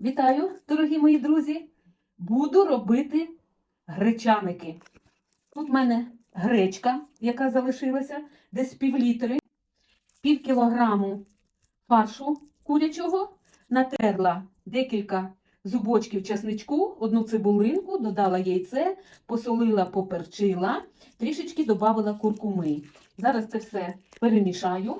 Вітаю, дорогі мої друзі! Буду робити гречаники. Тут в мене гречка, яка залишилася, десь пів літри, пів кілограму фаршу курячого, натерла декілька зубочків часничку, одну цибулинку, додала яйце, посолила, поперчила, трішечки додала куркуми. Зараз це все перемішаю,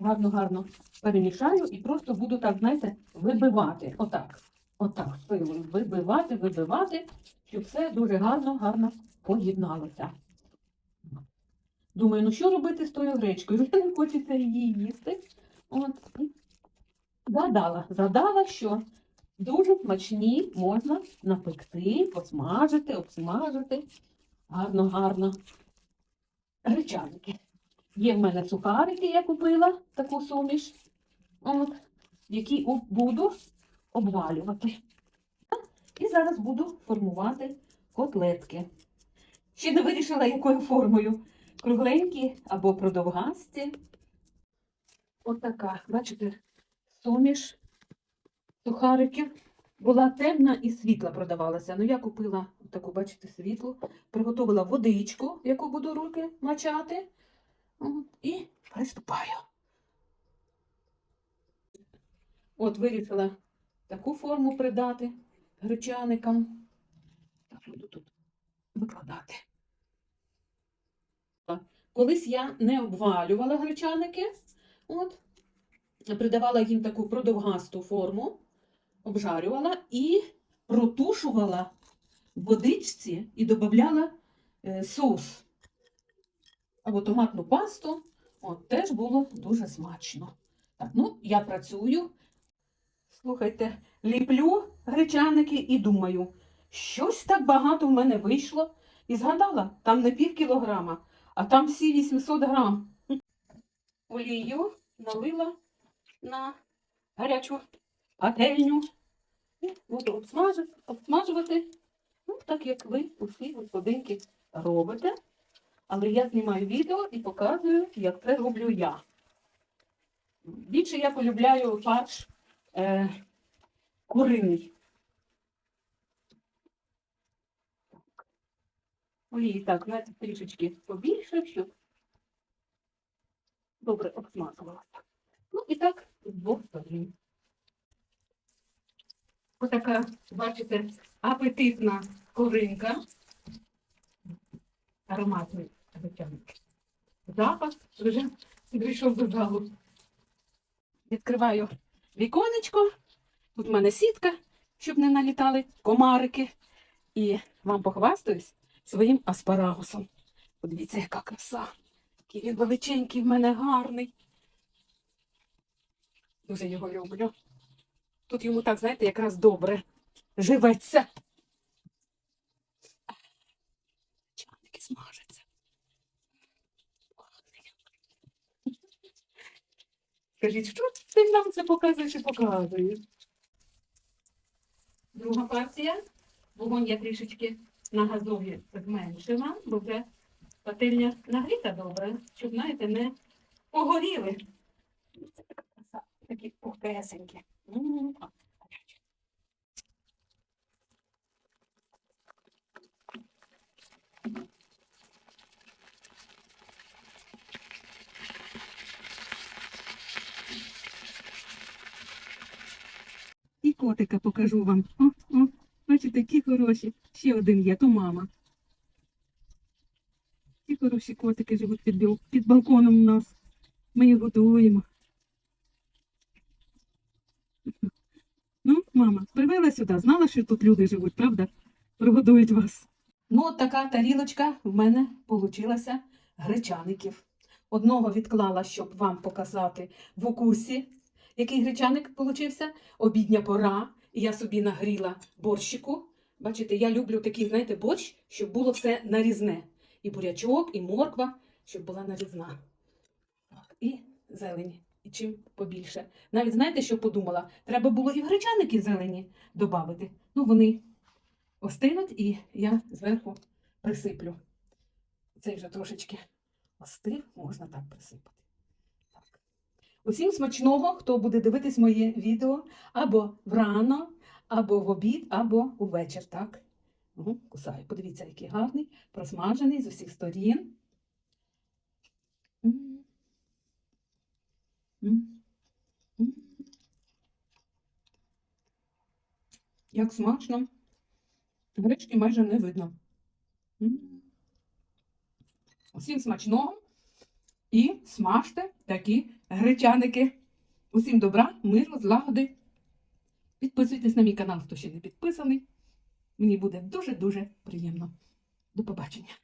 гарно-гарно перемішаю і просто буду так, знаєте, вибивати. Отак. Отак, силою вибивати, вибивати, щоб все дуже гарно, гарно поєдналося. Думаю, ну що робити з тою гречкою? Вже не хочеться її їсти. От. і Згадала, згадала, що дуже смачні можна напекти, посмажити, обсмажити. Гарно, гарно. Гречаники. Є в мене сухарики, я купила таку суміш, от, які буду обвалювати. І зараз буду формувати котлетки. Ще не вирішила, якою формою. Кругленькі або продовгасті. Отака, бачите, суміш сухариків. Була темна і світла продавалася. Ну, я купила таку, бачите, світлу, приготувала водичку, яку буду руки мачати. І приступаю. От вирішила таку форму придати гречаникам. Так, буду тут викладати. Колись я не обвалювала гречаники, от, придавала їм таку продовгасту форму, обжарювала і протушувала в водичці і додавала е, соус або томатну пасту. От, теж було дуже смачно. Так, ну, я працюю. Слухайте, ліплю гречаники і думаю, щось так багато в мене вийшло. І згадала, там не пів кілограма, а там всі 800 грам. Олію налила на гарячу пательню. Буду обсмажувати, обсмажувати, ну, так як ви усі господинки робите. Але я знімаю відео і показую, як це роблю я. Більше я полюбляю фарш е, куриний. Олії так, знаєте, трішечки побільше, щоб добре обсмажувалося. Ну і так з двох сторін. Отака, бачите, апетитна куринка. Ароматний гречаник. Запах вже прийшов до залу. Відкриваю віконечко. Тут в мене сітка, щоб не налітали комарики. І вам похвастаюсь своїм аспарагусом. Подивіться, яка краса. Який він величенький в мене гарний. Дуже його люблю. Тут йому так, знаєте, якраз добре живеться. Чаники смажаться. Скажіть, що ти нам це показуєш і показуєш? Друга партія. Вогонь я трішечки на газові зменшила, бо вже пательня нагріта добре, щоб, знаєте, не погоріли. Це така краса, такі пухкесенькі. Котика покажу вам. О, о, бачите, які хороші. Ще один є, то мама. Які хороші котики живуть під, під балконом у нас. Ми їх годуємо. Ну, мама, привела сюди, знала, що тут люди живуть, правда? Прогодують вас. Ну, от така тарілочка в мене получилася гречаників. Одного відклала, щоб вам показати в укусі, який гречаник получився. Обідня пора, і я собі нагріла борщику. Бачите, я люблю такий, знаєте, борщ, щоб було все нарізне. І бурячок, і морква, щоб була нарізна. І зелень. І чим побільше. Навіть знаєте, що подумала? Треба було і в гречаники зелені додати. Ну, вони остинуть, і я зверху присиплю. Цей вже трошечки остив, можна так присипати. Усім смачного, хто буде дивитись моє відео або врано, або в обід, або увечір, так? Угу, кусаю. Подивіться, який гарний, просмажений з усіх сторін. Як смачно. Гречки майже не видно. Усім смачного і смажте такі гречаники. Усім добра, миру, злагоди. Підписуйтесь на мій канал, хто ще не підписаний. Мені буде дуже-дуже приємно. До побачення.